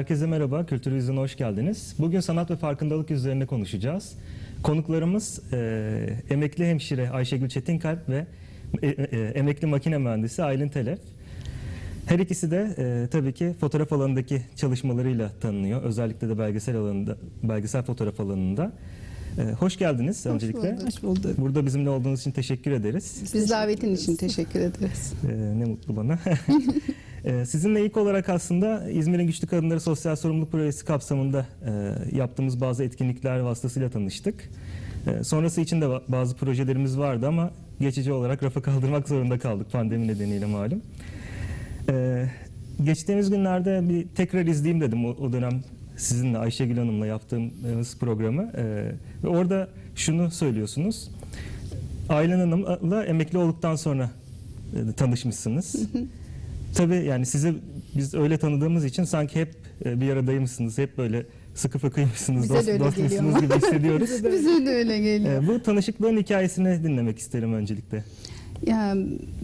Herkese merhaba, Kültür Vizyon'a hoş geldiniz. Bugün sanat ve farkındalık üzerine konuşacağız. Konuklarımız e, emekli hemşire Ayşegül Çetinkalp ve e, e, emekli makine mühendisi Aylin Telef. Her ikisi de e, tabii ki fotoğraf alanındaki çalışmalarıyla tanınıyor. Özellikle de belgesel alanında, belgesel fotoğraf alanında. E, hoş geldiniz öncelikle. bulduk. Hoş bulduk. Burada bizimle olduğunuz için teşekkür ederiz. Biz davetin için teşekkür ederiz. Ee, ne mutlu bana. Ee, Sizinle ilk olarak aslında İzmir'in Güçlü Kadınları Sosyal Sorumluluk Projesi kapsamında e, yaptığımız bazı etkinlikler vasıtasıyla tanıştık. E, Sonrası için de ba- bazı projelerimiz vardı ama geçici olarak rafa kaldırmak zorunda kaldık pandemi nedeniyle malum. Geçtiğimiz günlerde bir tekrar izleyeyim dedim o, o dönem sizinle Ayşegül Hanım'la yaptığımız programı. E, Ve orada şunu söylüyorsunuz. Aylan Hanım'la emekli olduktan sonra e, tanışmışsınız. Tabii yani sizi biz öyle tanıdığımız için sanki hep e, bir aradaymışsınız. Hep böyle sıkı fıkıymışsınız, Bize dost, de öyle dostmuşsunuz geliyor gibi hissediyoruz. Bize de öyle geliyor. E, Bu tanışıklığın hikayesini dinlemek isterim öncelikle. Ya,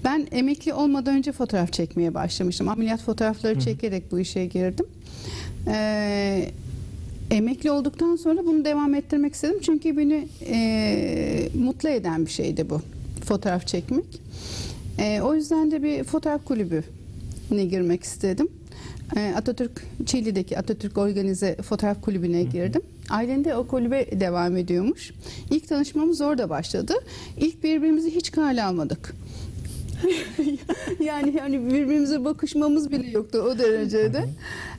ben emekli olmadan önce fotoğraf çekmeye başlamıştım. Ameliyat fotoğrafları çekerek bu işe girdim. Ee, emekli olduktan sonra bunu devam ettirmek istedim. Çünkü beni e, mutlu eden bir şeydi bu. Fotoğraf çekmek. E, o yüzden de bir fotoğraf kulübüne girmek istedim. E, Atatürk, Çiğli'deki Atatürk Organize Fotoğraf Kulübü'ne girdim. Ailen de o kulübe devam ediyormuş. İlk tanışmamız orada başladı. İlk birbirimizi hiç kale almadık. yani yani birbirimize bakışmamız bile yoktu o derecede.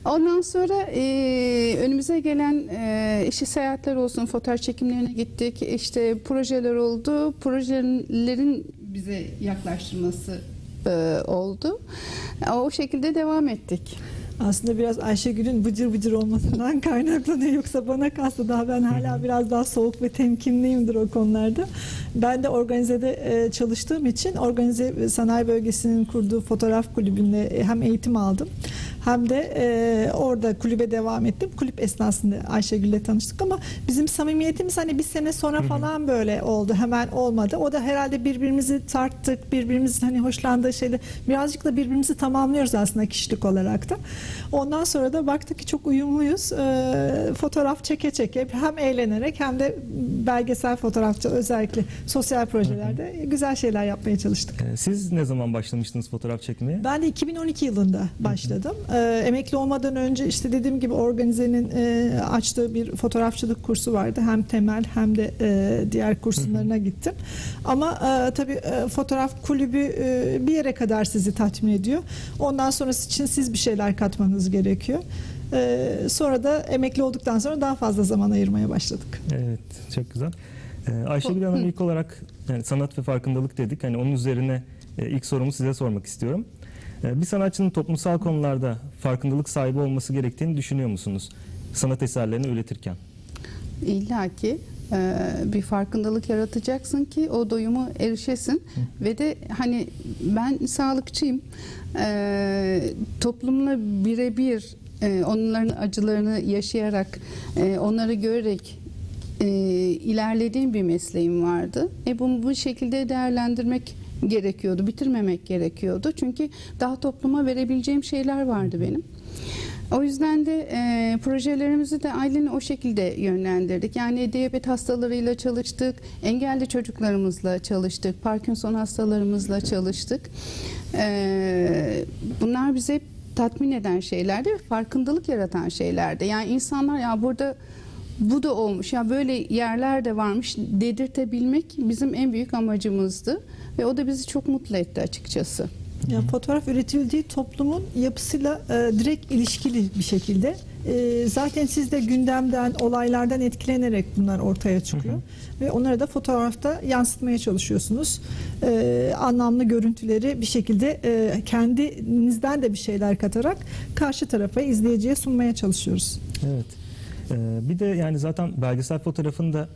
Ondan sonra e, önümüze gelen e, işte seyahatler olsun, fotoğraf çekimlerine gittik. İşte projeler oldu. Projelerin bize yaklaştırması e, oldu. O şekilde devam ettik. Aslında biraz Ayşegül'ün bıcır bıcır olmasından kaynaklanıyor. Yoksa bana kalsa daha ben hala biraz daha soğuk ve temkinliyimdir o konularda. Ben de organizede e, çalıştığım için organize sanayi bölgesinin kurduğu fotoğraf kulübünde e, hem eğitim aldım hem de e, orada kulübe devam ettim. Kulüp esnasında Ayşegül'le tanıştık ama bizim samimiyetimiz hani bir sene sonra falan böyle oldu. Hemen olmadı. O da herhalde birbirimizi tarttık. Birbirimizin hani hoşlandığı şeyde birazcık da birbirimizi tamamlıyoruz aslında kişilik olarak da. Ondan sonra da baktık ki çok uyumluyuz. E, fotoğraf çeke çeke hem eğlenerek hem de belgesel fotoğrafçı özellikle sosyal projelerde güzel şeyler yapmaya çalıştık. E, Siz ne zaman başlamıştınız fotoğraf çekmeye? Ben de 2012 yılında başladım. Ee, emekli olmadan önce işte dediğim gibi organizenin e, açtığı bir fotoğrafçılık kursu vardı. Hem temel hem de e, diğer kurslarına gittim. Ama e, tabii e, fotoğraf kulübü e, bir yere kadar sizi tatmin ediyor. Ondan sonrası için siz bir şeyler katmanız gerekiyor. E, sonra da emekli olduktan sonra daha fazla zaman ayırmaya başladık. Evet, çok güzel. E, Ayşegül Hanım ilk olarak yani sanat ve farkındalık dedik. Hani onun üzerine e, ilk sorumu size sormak istiyorum. E, Bir sanatçının toplumsal konularda farkındalık sahibi olması gerektiğini düşünüyor musunuz? Sanat eserlerini üretirken. İlla ki e, bir farkındalık yaratacaksın ki o doyumu erişesin ve de hani ben sağlıkçıyım E, toplumla birebir e, onların acılarını yaşayarak onları görerek ilerlediğim bir mesleğim vardı. E bunu bu şekilde değerlendirmek gerekiyordu, bitirmemek gerekiyordu. Çünkü daha topluma verebileceğim şeyler vardı benim. O yüzden de e, projelerimizi de ailenin o şekilde yönlendirdik. Yani diyabet hastalarıyla çalıştık, engelli çocuklarımızla çalıştık, Parkinson hastalarımızla çalıştık. E, bunlar bize tatmin eden şeylerdi ve farkındalık yaratan şeylerdi. Yani insanlar ya burada bu da olmuş ya böyle yerler de varmış dedirtebilmek bizim en büyük amacımızdı ve o da bizi çok mutlu etti açıkçası. Yani fotoğraf üretildiği toplumun yapısıyla e, direkt ilişkili bir şekilde. E, zaten siz de gündemden, olaylardan etkilenerek bunlar ortaya çıkıyor. Ve onları da fotoğrafta yansıtmaya çalışıyorsunuz. E, anlamlı görüntüleri bir şekilde e, kendinizden de bir şeyler katarak karşı tarafa, izleyiciye sunmaya çalışıyoruz. Evet. Ee, bir de yani zaten belgesel fotoğrafında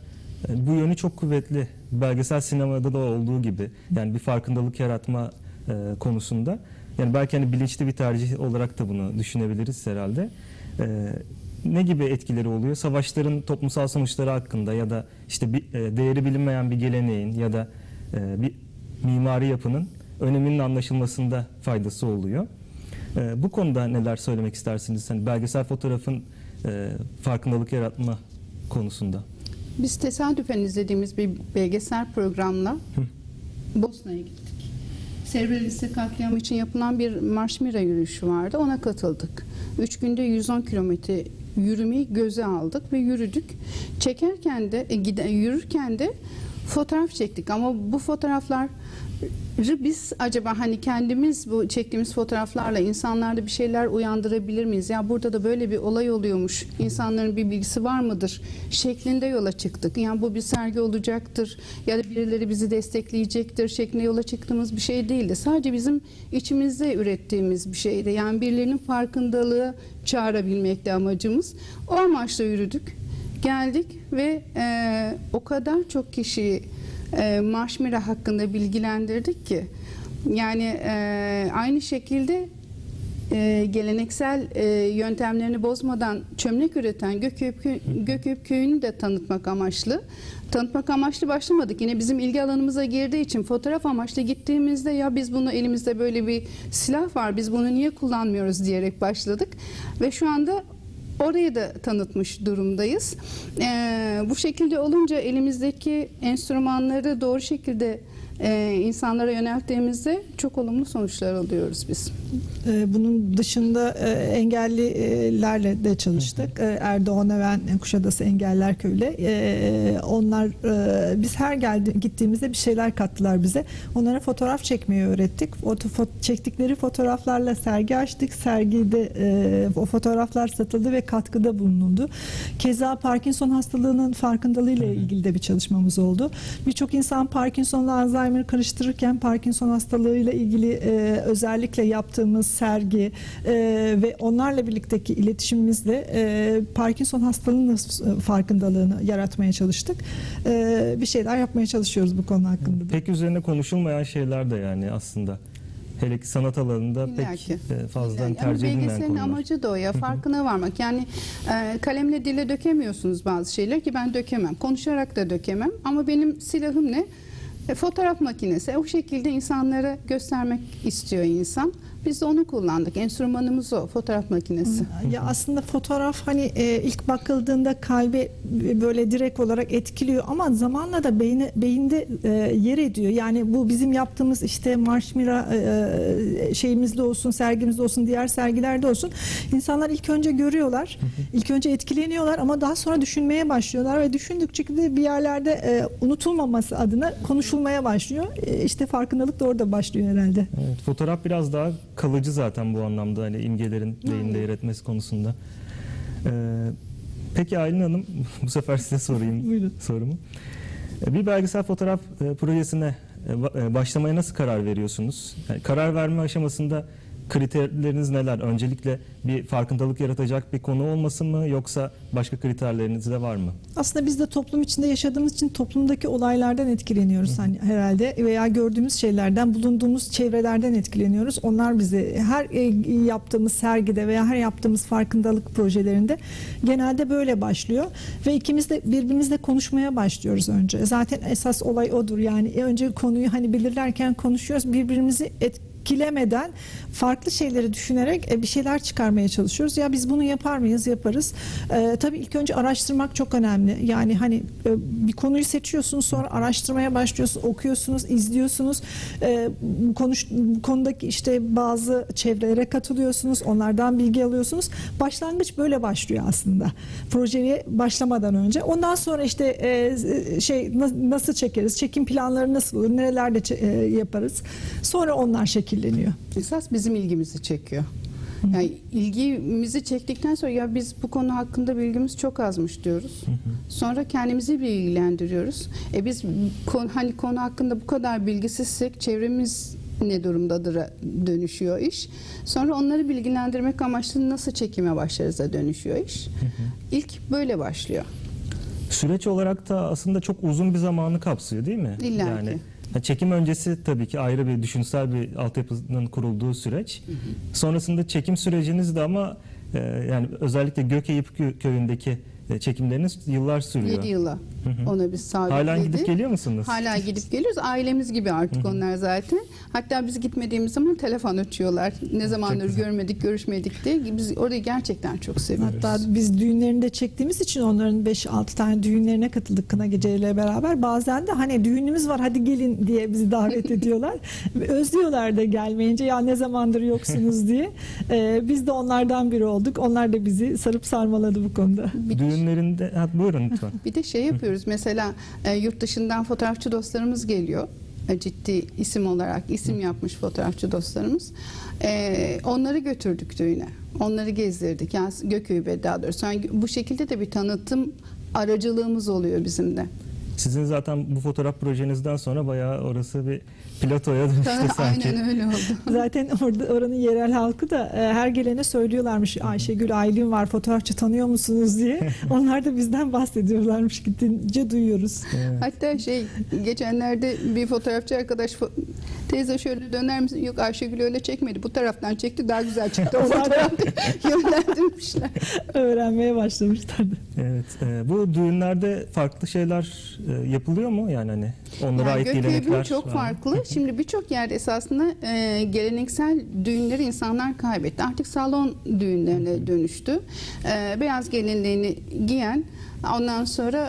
e, bu yönü çok kuvvetli. Belgesel sinemada da olduğu gibi. Yani bir farkındalık yaratma e, konusunda. Yani belki hani bilinçli bir tercih olarak da bunu düşünebiliriz herhalde. Ee, ne gibi etkileri oluyor? Savaşların toplumsal sonuçları hakkında ya da işte bir, e, değeri bilinmeyen bir geleneğin ya da bir mimari yapının öneminin anlaşılmasında faydası oluyor. E, bu konuda neler söylemek istersiniz? Hani belgesel fotoğrafın e, farkındalık yaratma konusunda. Biz tesadüfen izlediğimiz bir belgesel programla Bosna'ya gittik. Srebrenica katliamı için yapılan bir Marşmira yürüyüşü vardı. Ona katıldık. Üç günde 110 kilometre yürümeyi göze aldık ve yürüdük. Çekerken de, e, gide- yürürken de fotoğraf çektik. Ama bu fotoğraflar biz acaba hani kendimiz bu çektiğimiz fotoğraflarla insanlarda bir şeyler uyandırabilir miyiz? Ya burada da böyle bir olay oluyormuş. İnsanların bir bilgisi var mıdır? Şeklinde yola çıktık. Yani bu bir sergi olacaktır ya da birileri bizi destekleyecektir şeklinde yola çıktığımız bir şey değildi. Sadece bizim içimizde ürettiğimiz bir şeydi. Yani birilerinin farkındalığı çağırabilmekti amacımız. O amaçla yürüdük. Geldik ve e, o kadar çok kişiyi e, hakkında bilgilendirdik ki yani e, aynı şekilde e, geleneksel e, yöntemlerini bozmadan çömlek üreten Gököyüp Köyü'nü de tanıtmak amaçlı. Tanıtmak amaçlı başlamadık. Yine bizim ilgi alanımıza girdiği için fotoğraf amaçlı gittiğimizde ya biz bunu elimizde böyle bir silah var biz bunu niye kullanmıyoruz diyerek başladık. Ve şu anda Orayı da tanıtmış durumdayız. Ee, bu şekilde olunca elimizdeki enstrümanları doğru şekilde e, insanlara yönelttiğimizde çok olumlu sonuçlar alıyoruz biz. Ee, Bunun dışında e, engellilerle de çalıştık. Ee, Erdoğan Öven Kuşadası Engeller Köyü'yle. Onlar e, biz her geldi, gittiğimizde bir şeyler kattılar bize. Onlara fotoğraf çekmeyi öğrettik. O fo- çektikleri fotoğraflarla sergi açtık. Sergide e, o fotoğraflar satıldı ve katkıda bulunuldu. Keza Parkinson hastalığının farkındalığıyla ilgili de bir çalışmamız oldu. Birçok insan Parkinson'la Alzheimer karıştırırken Parkinson hastalığıyla ilgili e, özellikle yaptığımız sergi e, ve onlarla birlikteki iletişimimizle e, Parkinson hastalığının farkındalığını yaratmaya çalıştık. E, bir şeyler yapmaya çalışıyoruz bu konu hakkında. da. Pek üzerine konuşulmayan şeyler de yani aslında. Hele ki sanat alanında İlla pek e, fazla Yani tercih edilmeyen belgeselin konular. amacı da o ya farkına varmak. Yani e, kalemle dile dökemiyorsunuz bazı şeyler ki ben dökemem. Konuşarak da dökemem ama benim silahım ne? E, fotoğraf makinesi. O şekilde insanlara göstermek istiyor insan. Biz de onu kullandık. Enstrümanımız o fotoğraf makinesi. Ya aslında fotoğraf hani e, ilk bakıldığında kalbe böyle direkt olarak etkiliyor ama zamanla da beyni, beyinde e, yer ediyor. Yani bu bizim yaptığımız işte Marşmira e, şeyimizde olsun, sergimizde olsun, diğer sergilerde olsun. İnsanlar ilk önce görüyorlar, ilk önce etkileniyorlar ama daha sonra düşünmeye başlıyorlar ve düşündükçe de bir yerlerde e, unutulmaması adına konuşulmaya başlıyor. E, işte farkındalık da orada başlıyor herhalde. Evet, fotoğraf biraz daha kalıcı zaten bu anlamda hani imgelerin beyinde yer etmesi konusunda. Ee, peki Aylin Hanım bu sefer size sorayım Buyurun. sorumu. Ee, Bir belgesel fotoğraf e, projesine e, e, başlamaya nasıl karar veriyorsunuz? Yani karar verme aşamasında kriterleriniz neler? Öncelikle bir farkındalık yaratacak bir konu olması mı yoksa başka kriterleriniz de var mı? Aslında biz de toplum içinde yaşadığımız için toplumdaki olaylardan etkileniyoruz hani herhalde veya gördüğümüz şeylerden, bulunduğumuz çevrelerden etkileniyoruz. Onlar bizi her e, yaptığımız sergide veya her yaptığımız farkındalık projelerinde genelde böyle başlıyor ve ikimiz de birbirimizle konuşmaya başlıyoruz önce. Zaten esas olay odur. Yani önce konuyu hani belirlerken konuşuyoruz. Birbirimizi etkilemeden farklı şeyleri düşünerek e, bir şeyler çıkarmaya çalışıyoruz. Ya biz bunu yapar mıyız? Yaparız. E, tabii ilk önce araştırmak çok önemli. Yani hani e, bir konuyu seçiyorsunuz sonra araştırmaya başlıyorsunuz, okuyorsunuz, izliyorsunuz. E, bu, konuş, bu konudaki işte bazı çevrelere katılıyorsunuz, onlardan bilgi alıyorsunuz. Başlangıç böyle başlıyor aslında. Projeye başlamadan önce. Ondan sonra işte e, şey na- nasıl çekeriz, çekim planları nasıl olur, nerelerde e, yaparız. Sonra onlar şekilleniyor. Esas bizim ilgimizi çekiyor. Yani ilgimizi çektikten sonra ya biz bu konu hakkında bilgimiz çok azmış diyoruz. Sonra kendimizi bilgilendiriyoruz. E biz konu, hani konu hakkında bu kadar bilgisizsek çevremiz ne durumdadır dönüşüyor iş. Sonra onları bilgilendirmek amaçlı nasıl çekime başlarız'a dönüşüyor iş. İlk böyle başlıyor. Süreç olarak da aslında çok uzun bir zamanı kapsıyor değil mi? İlla yani çekim öncesi tabii ki ayrı bir düşünsel bir altyapının kurulduğu süreç. Sonrasında çekim süreciniz de ama e, yani özellikle Gökeyip kö- köyündeki e, çekimleriniz yıllar sürüyor. 7 yıla ona biz sabitledik. Hala gidip geliyor musunuz? Hala gidip geliyoruz. Ailemiz gibi artık onlar zaten. Hatta biz gitmediğimiz zaman telefon açıyorlar. Ne zamandır görmedik, görüşmedik diye. Biz orayı gerçekten çok seviyoruz. Hatta biz düğünlerinde çektiğimiz için onların 5-6 tane düğünlerine katıldık kına geceleriyle beraber. Bazen de hani düğünümüz var hadi gelin diye bizi davet ediyorlar. Özlüyorlar da gelmeyince ya ne zamandır yoksunuz diye. Ee, biz de onlardan biri olduk. Onlar da bizi sarıp sarmaladı bu konuda. Bir de- Düğünlerinde, ha, buyurun lütfen. Bir de şey yapıyoruz. Mesela e, yurt dışından fotoğrafçı dostlarımız geliyor. E, ciddi isim olarak isim yapmış fotoğrafçı dostlarımız. E, onları götürdük düğüne. Onları gezdirdik. Yani Gököy'ü daha doğrusu. Yani bu şekilde de bir tanıtım aracılığımız oluyor bizim de. Sizin zaten bu fotoğraf projenizden sonra bayağı orası bir platoya dönüştü sanki. Aynen öyle oldu. Zaten orada oranın yerel halkı da e, her gelene söylüyorlarmış Ayşegül Aylin var fotoğrafçı tanıyor musunuz diye. Onlar da bizden bahsediyorlarmış gidince duyuyoruz. Evet. Hatta şey geçenlerde bir fotoğrafçı arkadaş fo- teyze şöyle döner misin? Yok Ayşegül öyle çekmedi. Bu taraftan çekti daha güzel çıktı. O fotoğraf yönlendirmişler. Öğrenmeye başlamışlardı. Evet. e, bu düğünlerde farklı şeyler e, yapılıyor mu? Yani hani onlara Yani ait gelenekler çok var farklı. Şimdi birçok yerde esasında e, geleneksel düğünleri insanlar kaybetti. Artık salon düğünlerine dönüştü. E, beyaz gelinliğini giyen ondan sonra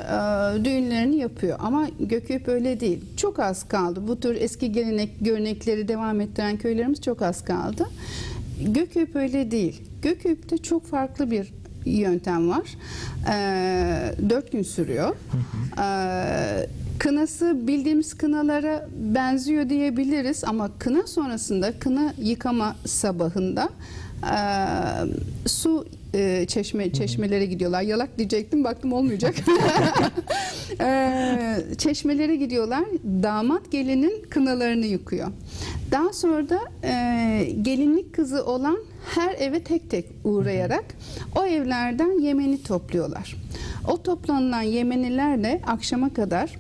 e, düğünlerini yapıyor. Ama Gökbey öyle değil. Çok az kaldı. Bu tür eski gelenek görenekleri devam ettiren köylerimiz çok az kaldı. Gököyp öyle değil. Gököyp'te çok farklı bir yöntem var. Ee, dört gün sürüyor. Ee, kınası bildiğimiz kınalara benziyor diyebiliriz ama kına sonrasında kına yıkama sabahında e, su e, çeşme çeşmelere gidiyorlar. Yalak diyecektim baktım olmayacak. Ee, çeşmelere gidiyorlar. Damat gelinin kınalarını yıkıyor. Daha sonra da e, gelinlik kızı olan her eve tek tek uğrayarak o evlerden yemeni topluyorlar. O toplanılan yemenilerle akşama kadar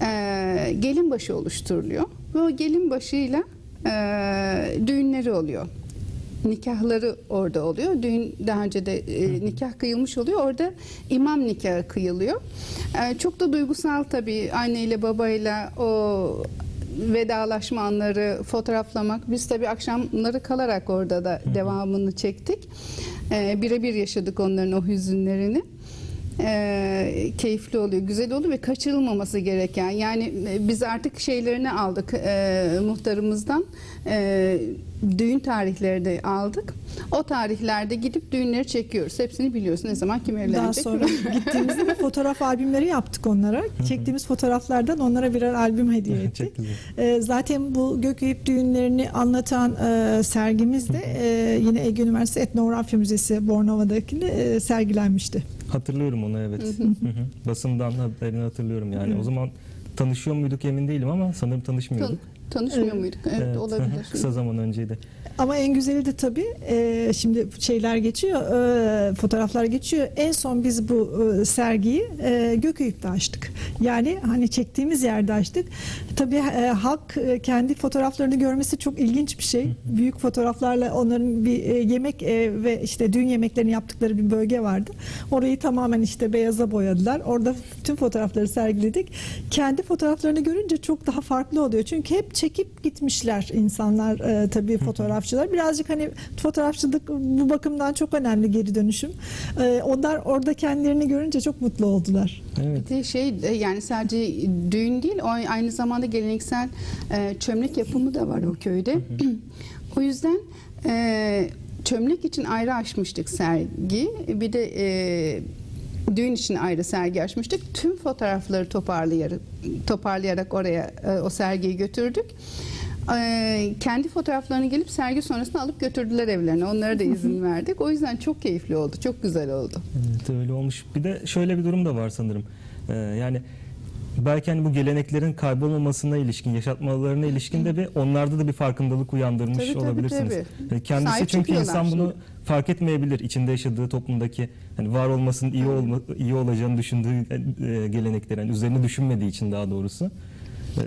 e, gelin başı oluşturuluyor ve o gelin başıyla e, düğünleri oluyor nikahları orada oluyor. Düğün daha önce de e, nikah kıyılmış oluyor. Orada imam nikahı kıyılıyor. E, çok da duygusal tabii anneyle babayla o vedalaşma anları fotoğraflamak. Biz tabii akşamları kalarak orada da devamını çektik. E, Birebir yaşadık onların o hüzünlerini. E, keyifli oluyor, güzel oluyor ve kaçırılmaması gereken. Yani e, biz artık şeylerini aldık e, muhtarımızdan. E, düğün tarihleri de aldık. O tarihlerde gidip düğünleri çekiyoruz. Hepsini biliyorsun ne zaman kim evlenecek. Daha sonra gittiğimizde de fotoğraf albümleri yaptık onlara. Çektiğimiz fotoğraflardan onlara birer albüm hediye ettik. Ee, zaten bu Gökeyip düğünlerini anlatan e, sergimiz de e, yine Ege Üniversitesi Etnografya Müzesi Bornova'dakinde e, sergilenmişti. Hatırlıyorum onu evet. Basından haberini hatırlıyorum yani. O zaman tanışıyor muyduk emin değilim ama sanırım tanışmıyorduk. Tan- tanışmıyor Evet. muyduk? Evet, hı, olabilir. Kısa zaman önceydi. Ama en güzeli de tabii e, şimdi şeyler geçiyor, e, fotoğraflar geçiyor. En son biz bu e, sergiyi e, Gökeyip'te açtık. Yani hani çektiğimiz yerde açtık. Tabii e, halk e, kendi fotoğraflarını görmesi çok ilginç bir şey. Büyük fotoğraflarla onların bir e, yemek e, ve işte düğün yemeklerini yaptıkları bir bölge vardı. Orayı tamamen işte beyaza boyadılar. Orada tüm fotoğrafları sergiledik. Kendi fotoğraflarını görünce çok daha farklı oluyor. Çünkü hep çekip gitmişler insanlar e, tabii fotoğrafçılar. Birazcık hani fotoğrafçılık bu bakımdan çok önemli geri dönüşüm. E, onlar orada kendilerini görünce çok mutlu oldular. Evet. Bir de şey e, yani sadece düğün değil aynı zamanda geleneksel e, çömlek yapımı da var o köyde. o yüzden e, çömlek için ayrı açmıştık sergi. Bir de e, düğün için ayrı sergi açmıştık. Tüm fotoğrafları toparlayarak toparlayarak oraya e, o sergiyi götürdük. E, kendi fotoğraflarını gelip sergi sonrasında alıp götürdüler evlerine. Onlara da izin verdik. O yüzden çok keyifli oldu. Çok güzel oldu. Evet öyle olmuş. Bir de şöyle bir durum da var sanırım. Ee, yani belki hani bu geleneklerin kaybolmamasına ilişkin, yaşatmalarına ilişkin de bir onlarda da bir farkındalık uyandırmış Tabii, tabii, olabilirsiniz. tabii. Yani Kendisi Sahip çünkü insan bunu şimdi. fark etmeyebilir. içinde yaşadığı toplumdaki hani var olmasının iyi olma, iyi olacağını düşündüğü e, geleneklerin yani üzerine düşünmediği için daha doğrusu. E,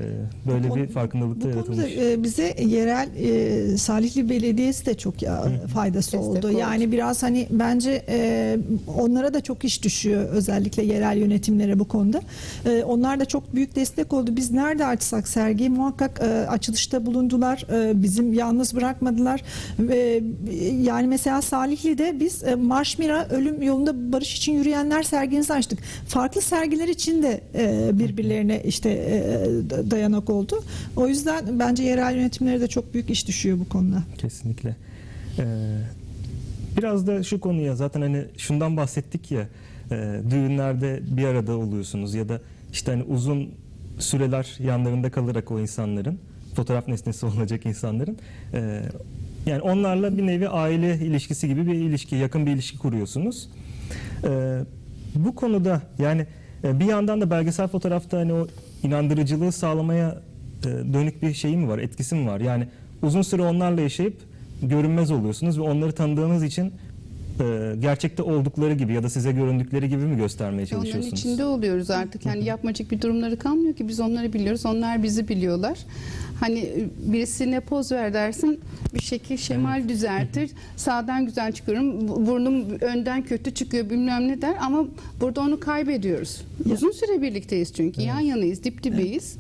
böyle Bu bir konu- farkındalık da Bu konuda yaratılmış. e, bize yerel e, Salihli Belediyesi de çok ya, faydası Destek oldu. oldu. Yani biraz hani bence e, onlara da çok iş düşüyor özellikle yerel yönetimlere bu konuda. E, onlar da çok büyük destek oldu. Biz nerede açsak sergiyi muhakkak e, açılışta bulundular. E, bizim yalnız bırakmadılar. E, yani mesela Salihli'de biz e, Marş Mira Ölüm Yolunda Barış için Yürüyenler sergimizi açtık. Farklı sergiler için de e, birbirlerine işte e, dayanak oldu. O yüzden bence yerel yönetimlere de çok büyük iş düşüyor bu konuda. Kesinlikle. Ee, biraz da şu konuya zaten hani şundan bahsettik ya e, düğünlerde bir arada oluyorsunuz ya da işte hani uzun süreler yanlarında kalarak o insanların fotoğraf nesnesi olacak insanların e, yani onlarla bir nevi aile ilişkisi gibi bir ilişki, yakın bir ilişki kuruyorsunuz. Ee, bu konuda yani e, bir yandan da belgesel fotoğrafta hani o inandırıcılığı sağlamaya e, dönük bir şey mi var, etkisi mi var? Yani uzun süre onlarla yaşayıp görünmez oluyorsunuz ve onları tanıdığınız için e, gerçekte oldukları gibi ya da size göründükleri gibi mi göstermeye Onların çalışıyorsunuz? içinde oluyoruz artık. Yani yapmacık bir durumları kalmıyor ki biz onları biliyoruz. Onlar bizi biliyorlar. Hani e, birisine poz ver dersin bir şekil şemal düzeltir. Sağdan güzel çıkıyorum. bu- Burnum önden kötü çıkıyor bilmem ne der ama burada onu kaybediyoruz. Uzun süre birlikteyiz çünkü. Yan yanayız, dip dibeyiz.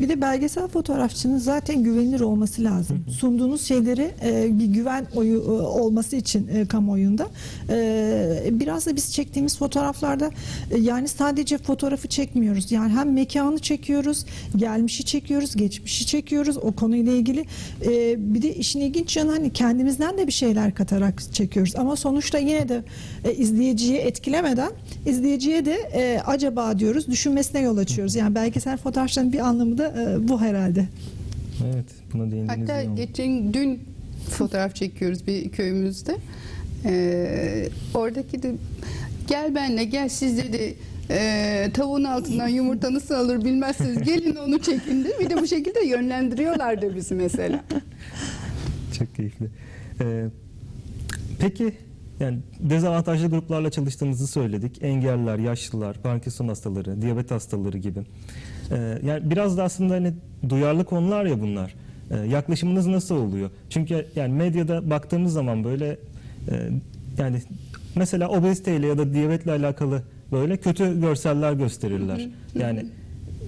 Bir de belgesel fotoğrafçının zaten güvenilir olması lazım. Sunduğunuz şeyleri e, bir güven oyu e, olması için e, kamuoyunda e, biraz da biz çektiğimiz fotoğraflarda e, yani sadece fotoğrafı çekmiyoruz. Yani hem mekanı çekiyoruz, gelmişi çekiyoruz, geçmişi çekiyoruz o konuyla ilgili. E, bir de işin ilginç yanı hani kendimizden de bir şeyler katarak çekiyoruz. Ama sonuçta yine de e, izleyiciyi etkilemeden izleyiciye de e, acaba diyoruz düşünmesine yol açıyoruz. Yani belgesel fotoğrafçının bir anlamı da e, bu herhalde. Evet, buna değindiğiniz Hatta iyi oldu. geçen dün fotoğraf çekiyoruz bir köyümüzde. Ee, oradaki de gel benle gel siz dedi e, tavuğun altından yumurta nasıl alır bilmezsiniz gelin onu çekin de bir de bu şekilde yönlendiriyorlardı bizi mesela. Çok keyifli. Ee, peki yani dezavantajlı gruplarla çalıştığınızı söyledik. Engelliler, yaşlılar, Parkinson hastaları, diyabet hastaları gibi. Ee, yani biraz da aslında hani duyarlı konular ya bunlar. Ee, yaklaşımınız nasıl oluyor? Çünkü yani medyada baktığımız zaman böyle e, yani mesela obeziteyle ya da diyabetle alakalı böyle kötü görseller gösterirler. Yani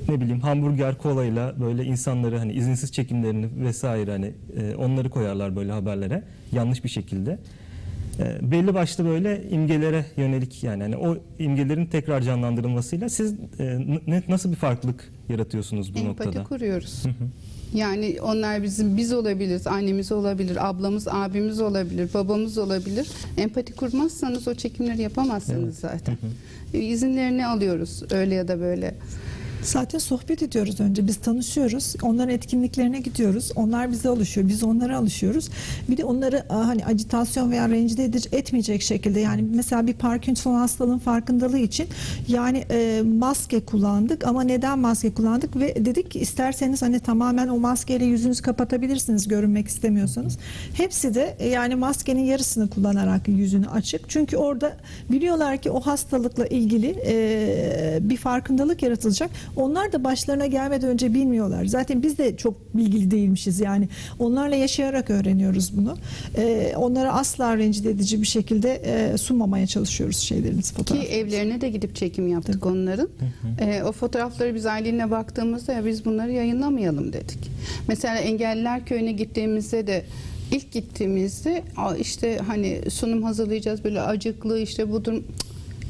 ne bileyim hamburger kolayla böyle insanları hani izinsiz çekimlerini vesaire hani e, onları koyarlar böyle haberlere yanlış bir şekilde. E, belli başlı böyle imgelere yönelik yani hani o imgelerin tekrar canlandırılmasıyla siz e, ne, nasıl bir farklılık yaratıyorsunuz bu Empati noktada? kuruyoruz. Yani onlar bizim biz olabiliriz, annemiz olabilir, ablamız, abimiz olabilir, babamız olabilir. Empati kurmazsanız o çekimleri yapamazsınız zaten. İzinlerini alıyoruz öyle ya da böyle. Zaten sohbet ediyoruz önce. Biz tanışıyoruz. Onların etkinliklerine gidiyoruz. Onlar bize alışıyor. Biz onlara alışıyoruz. Bir de onları hani acitasyon veya rencide etmeyecek şekilde yani mesela bir Parkinson hastalığın farkındalığı için yani e, maske kullandık ama neden maske kullandık ve dedik ki isterseniz hani tamamen o maskeyle yüzünüzü kapatabilirsiniz görünmek istemiyorsanız. Hepsi de e, yani maskenin yarısını kullanarak yüzünü açık. Çünkü orada biliyorlar ki o hastalıkla ilgili e, bir farkındalık yaratılacak. Onlar da başlarına gelmeden önce bilmiyorlar. Zaten biz de çok bilgili değilmişiz yani. Onlarla yaşayarak öğreniyoruz bunu. E, onlara asla rencide edici bir şekilde e, sunmamaya çalışıyoruz şeylerimiz Ki fotoğraf. evlerine de gidip çekim yaptık onların. Ee, o fotoğrafları biz aileyle baktığımızda ya biz bunları yayınlamayalım dedik. Mesela Engelliler Köyü'ne gittiğimizde de ilk gittiğimizde "Aa, işte hani sunum hazırlayacağız böyle acıklı işte bu durum.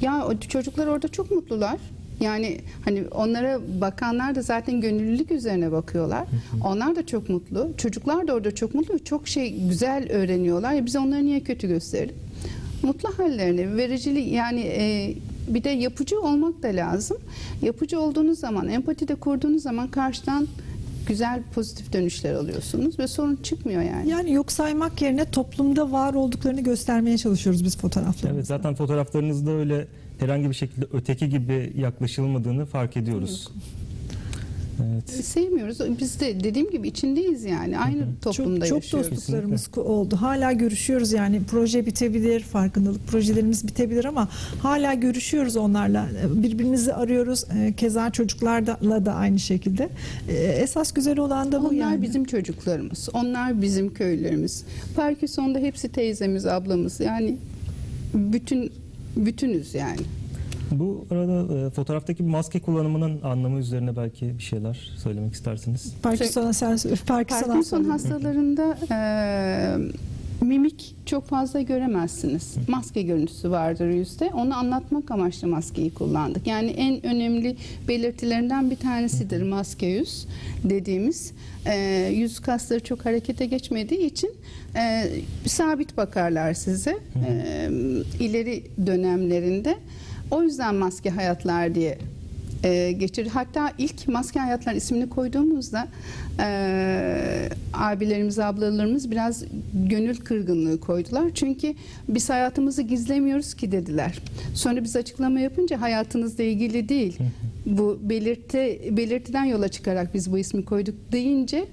Ya o çocuklar orada çok mutlular. Yani hani onlara bakanlar da zaten gönüllülük üzerine bakıyorlar. Onlar da çok mutlu. Çocuklar da orada çok mutlu. Çok şey güzel öğreniyorlar. Ya biz onları niye kötü gösterelim? mutlu hallerini, vericilik yani e, bir de yapıcı olmak da lazım. Yapıcı olduğunuz zaman, empati de kurduğunuz zaman karşıdan güzel pozitif dönüşler alıyorsunuz ve sorun çıkmıyor yani. Yani yok saymak yerine toplumda var olduklarını göstermeye çalışıyoruz biz fotoğraflarımızda. Evet zaten fotoğraflarınızda öyle herhangi bir şekilde öteki gibi yaklaşılmadığını fark ediyoruz. Evet. Sevmiyoruz. Biz de dediğim gibi içindeyiz yani. Aynı toplumda çok, çok yaşıyoruz. dostluklarımız oldu. Hala görüşüyoruz yani proje bitebilir, farkındalık projelerimiz bitebilir ama hala görüşüyoruz onlarla. Birbirimizi arıyoruz. Ee, Keza çocuklarla da aynı şekilde. Esas güzel olan da bu Onlar yani. bizim çocuklarımız. Onlar bizim köylerimiz. Parkinson'da hepsi teyzemiz, ablamız. Yani bütün bütünüz yani. Bu arada e, fotoğraftaki maske kullanımının anlamı üzerine belki bir şeyler söylemek istersiniz. Parkinson, sen, Parkinson, Parkinson hastalarında e, mimik çok fazla göremezsiniz. Maske görüntüsü vardır yüzde. Onu anlatmak amaçlı maskeyi kullandık. Yani en önemli belirtilerinden bir tanesidir maske yüz dediğimiz. E, yüz kasları çok harekete geçmediği için e, sabit bakarlar size e, ileri dönemlerinde. O yüzden maske hayatlar diye e, geçirdi. Hatta ilk Maske Hayatlar ismini koyduğumuzda e, abilerimiz, ablalarımız biraz gönül kırgınlığı koydular. Çünkü biz hayatımızı gizlemiyoruz ki dediler. Sonra biz açıklama yapınca hayatınızla ilgili değil. bu belirti belirtiden yola çıkarak biz bu ismi koyduk deyince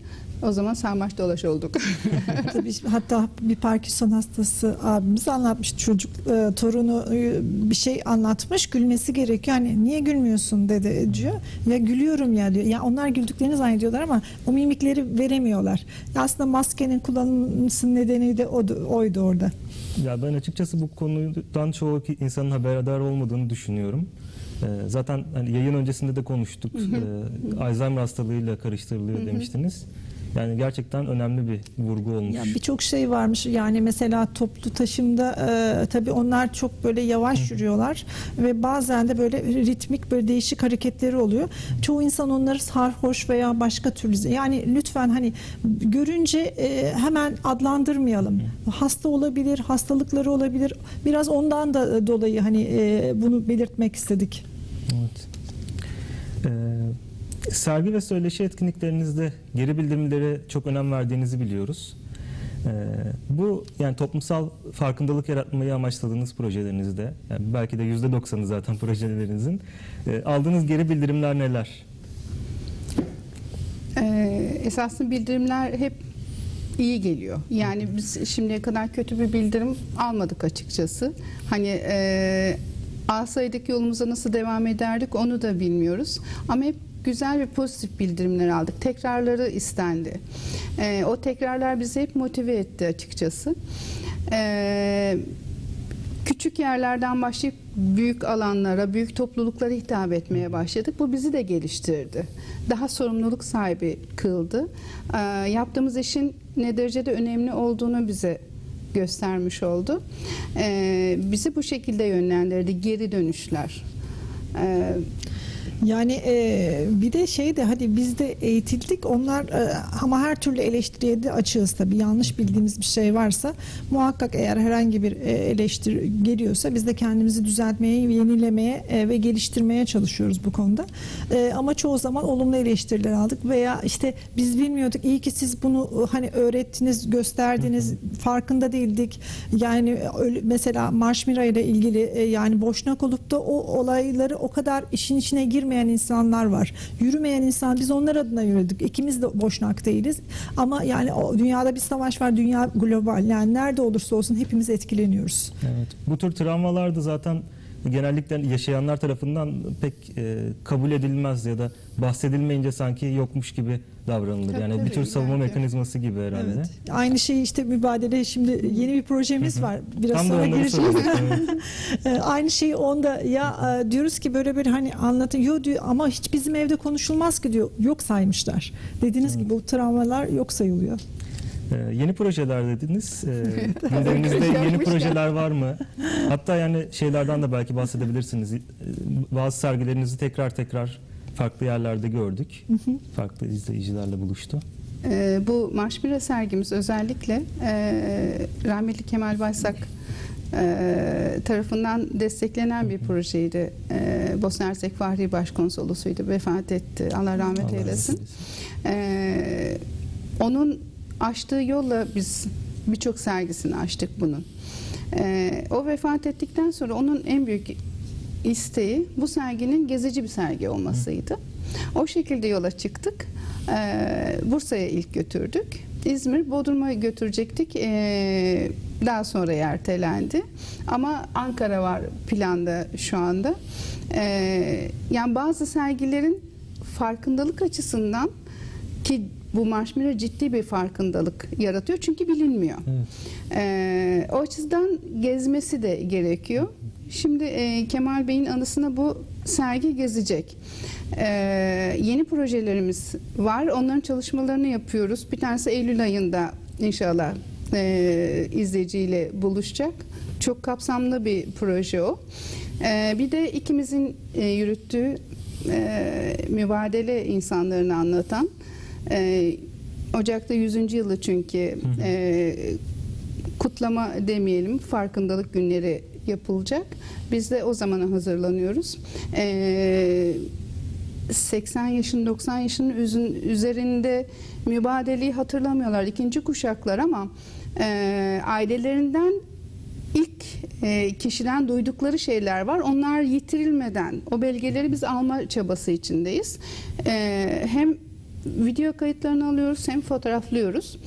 o zaman sarmaş dolaş olduk. Tabii, hatta bir Parkinson hastası abimiz anlatmış çocuk e, torunu e, bir şey anlatmış gülmesi gerekiyor. Hani niye gülmüyorsun dedi diyor. Ya gülüyorum ya diyor. Ya onlar güldüklerini zannediyorlar ama o mimikleri veremiyorlar. Ya aslında maskenin kullanılmasının nedeni de oydu, oydu orada. Ya ben açıkçası bu konudan çoğu ki- insanın haberdar olmadığını düşünüyorum. Ee, zaten hani yayın öncesinde de konuştuk. Ee, Alzheimer hastalığıyla karıştırılıyor demiştiniz. Yani gerçekten önemli bir vurgu olmuş. Ya birçok şey varmış. Yani mesela toplu taşımda e, tabii onlar çok böyle yavaş yürüyorlar ve bazen de böyle ritmik böyle değişik hareketleri oluyor. Çoğu insan onları sarhoş veya başka türlü yani lütfen hani görünce e, hemen adlandırmayalım. Hasta olabilir, hastalıkları olabilir. Biraz ondan da dolayı hani e, bunu belirtmek istedik. Evet. Sergi ve söyleşi etkinliklerinizde geri bildirimlere çok önem verdiğinizi biliyoruz. Ee, bu yani toplumsal farkındalık yaratmayı amaçladığınız projelerinizde, yani belki de %90'ı zaten projelerinizin e, aldığınız geri bildirimler neler? Ee, esasında bildirimler hep iyi geliyor. Yani biz şimdiye kadar kötü bir bildirim almadık açıkçası. Hani e, alsaydık yolumuza nasıl devam ederdik onu da bilmiyoruz. Ama hep güzel ve pozitif bildirimler aldık. Tekrarları istendi. E, o tekrarlar bizi hep motive etti açıkçası. E, küçük yerlerden başlayıp büyük alanlara, büyük topluluklara hitap etmeye başladık. Bu bizi de geliştirdi. Daha sorumluluk sahibi kıldı. Ee, yaptığımız işin ne derecede önemli olduğunu bize göstermiş oldu. Ee, bizi bu şekilde yönlendirdi. Geri dönüşler. Ee, Yani e, bir de şey de hadi biz de eğitildik. Onlar e, ama her türlü eleştiriye de açığız tabii. Yanlış bildiğimiz bir şey varsa muhakkak eğer herhangi bir e, eleştiri geliyorsa biz de kendimizi düzeltmeye, yenilemeye e, ve geliştirmeye çalışıyoruz bu konuda. E, ama çoğu zaman olumlu eleştiriler aldık veya işte biz bilmiyorduk. İyi ki siz bunu e, hani öğrettiniz, gösterdiniz, farkında değildik. Yani öyle- mesela Marşmira ile ilgili e, yani boşnak olup da o olayları o kadar işin içine girmeyen insanlar var. Yürümeyen insan biz onlar adına yürüdük. İkimiz de boşnak değiliz. Ama yani o dünyada bir savaş var. Dünya global. Yani nerede olursa olsun hepimiz etkileniyoruz. Evet. Bu tür travmalar da zaten genellikle yaşayanlar tarafından pek e, kabul edilmez ya da bahsedilmeyince sanki yokmuş gibi davranılır. Tabii, yani bir tabii, tür savunma bence. mekanizması gibi herhalde. Evet. Aynı şey işte mübadele şimdi yeni bir projemiz var. Biraz Tam sonra gireceğiz. Evet. Ee, Aynı şeyi onda ya e, diyoruz ki böyle bir hani anlatın yo diyor ama hiç bizim evde konuşulmaz ki diyor yok saymışlar. Dediğiniz gibi bu travmalar yok sayılıyor. Ee, yeni projeler dediniz. Ee, gündeminizde yeni projeler var mı? Hatta yani şeylerden de belki bahsedebilirsiniz. Ee, Bazı sergilerinizi tekrar tekrar farklı yerlerde gördük. Farklı izleyicilerle buluştu. Ee, bu Marşmira sergimiz özellikle e, rahmetli Kemal Baysak e, tarafından desteklenen bir projeydi. E, Bosna Hersek Fahri Başkonsolosuydu. Vefat etti. Allah rahmet Allah eylesin. rahmet Ee, onun açtığı yolla biz birçok sergisini açtık bunun. Ee, o vefat ettikten sonra onun en büyük isteği bu serginin gezici bir sergi olmasıydı. O şekilde yola çıktık. Ee, Bursa'ya ilk götürdük. İzmir, Bodrum'a götürecektik. Ee, daha sonra ertelendi. Ama Ankara var planda şu anda. Ee, yani bazı sergilerin farkındalık açısından ki bu Marshmallow ciddi bir farkındalık yaratıyor çünkü bilinmiyor. Evet. Ee, o açıdan gezmesi de gerekiyor. Şimdi e, Kemal Bey'in anısına bu sergi gezecek. Ee, yeni projelerimiz var. Onların çalışmalarını yapıyoruz. Bir tanesi Eylül ayında inşallah e, izleyiciyle buluşacak. Çok kapsamlı bir proje o. Ee, bir de ikimizin e, yürüttüğü e, mübadele insanlarını anlatan e, Ocak'ta 100. yılı çünkü e, kutlama demeyelim farkındalık günleri yapılacak. Biz de o zamana hazırlanıyoruz. E, 80 yaşın 90 yaşının üzün- üzerinde mübadeleyi hatırlamıyorlar ikinci kuşaklar ama e, ailelerinden ilk e, kişiden duydukları şeyler var. Onlar yitirilmeden o belgeleri biz alma çabası içindeyiz. E, hem video kayıtlarını alıyoruz hem fotoğraflıyoruz.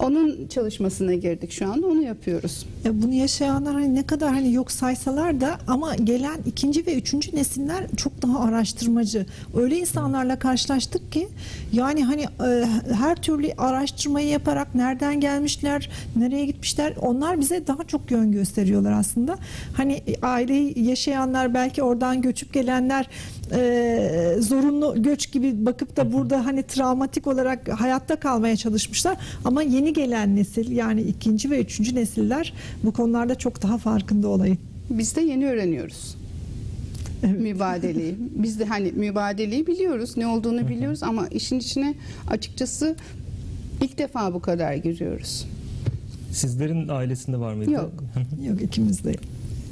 Onun çalışmasına girdik şu anda onu yapıyoruz. Ya bunu yaşayanlar hani ne kadar hani yok saysalar da ama gelen ikinci ve üçüncü nesiller çok daha araştırmacı. Öyle insanlarla karşılaştık ki yani hani e, her türlü araştırmayı yaparak nereden gelmişler, nereye gitmişler onlar bize daha çok yön gösteriyorlar aslında. Hani aileyi yaşayanlar belki oradan göçüp gelenler e, zorunlu göç gibi bakıp da burada hani travmatik olarak hayatta kalmaya çalışmışlar ama yeni gelen nesil yani ikinci ve üçüncü nesiller bu konularda çok daha farkında olayı. Biz de yeni öğreniyoruz. Evet. mübadeleyi. Biz de hani mübadeleyi biliyoruz, ne olduğunu biliyoruz ama işin içine açıkçası ilk defa bu kadar giriyoruz. Sizlerin ailesinde var mıydı? Yok. Yok ikimiz de yok.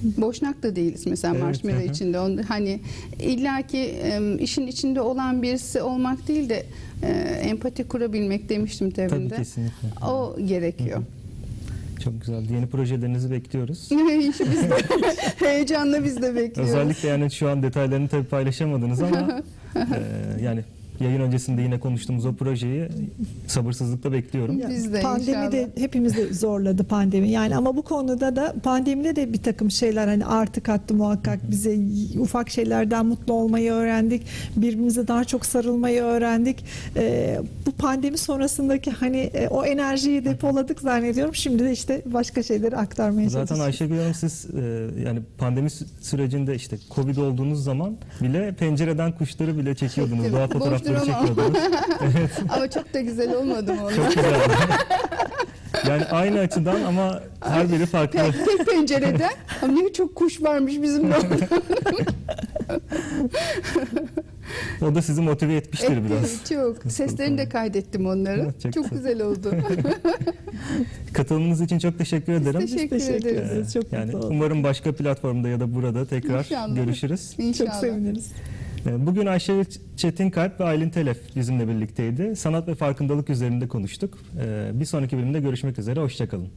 Boşnak da değiliz mesela Evet, marshmallow hı hı. içinde. Onu, hani illaki em, işin içinde olan birisi olmak değil de e, empati kurabilmek demiştim Tabii tebinde. kesinlikle. O gerekiyor. Çok güzel. Yeni projelerinizi bekliyoruz. Biz de heyecanla biz de bekliyoruz. Özellikle yani şu an detaylarını tabii paylaşamadınız ama e, yani yayın öncesinde yine konuştuğumuz o projeyi sabırsızlıkla bekliyorum. Biz de pandemi de inşallah. de zorladı pandemi. Yani ama bu konuda da pandemide de bir takım şeyler hani artı kattı muhakkak bize ufak şeylerden mutlu olmayı öğrendik. Birbirimize daha çok sarılmayı öğrendik. Ee, bu pandemi sonrasındaki hani e, o enerjiyi depoladık zannediyorum. Şimdi de işte başka şeyleri aktarmaya Zaten çalışıyoruz. Ayşegül Hanım siz e, yani pandemi sü- sürecinde işte Covid olduğunuz zaman bile pencereden kuşları bile çekiyordunuz. Doğa fotoğrafları duramam. çekiyordunuz. Ama çok da güzel olmadı mı? Çok güzel. yani aynı açıdan ama her biri farklı. Tek, tek pencereden. Ama ne çok kuş varmış bizim de. O da sizi motive etmiştir Etti, biraz. Çok. Seslerini de kaydettim onların. Evet, çok çok güzel oldu. Katılımınız için çok teşekkür ederim. teşekkür teşekkür ederiz. ederiz. Çok yani mutlu oldum. umarım başka platformda ya da burada tekrar İnşallah. görüşürüz. Çok İnşallah. seviniriz. Ee, Bugün Ayşe Çetinkalp ve Aylin Telef bizimle birlikteydi. Sanat ve farkındalık üzerinde konuştuk. Ee, Bir sonraki bölümde görüşmek üzere. Hoşçakalın.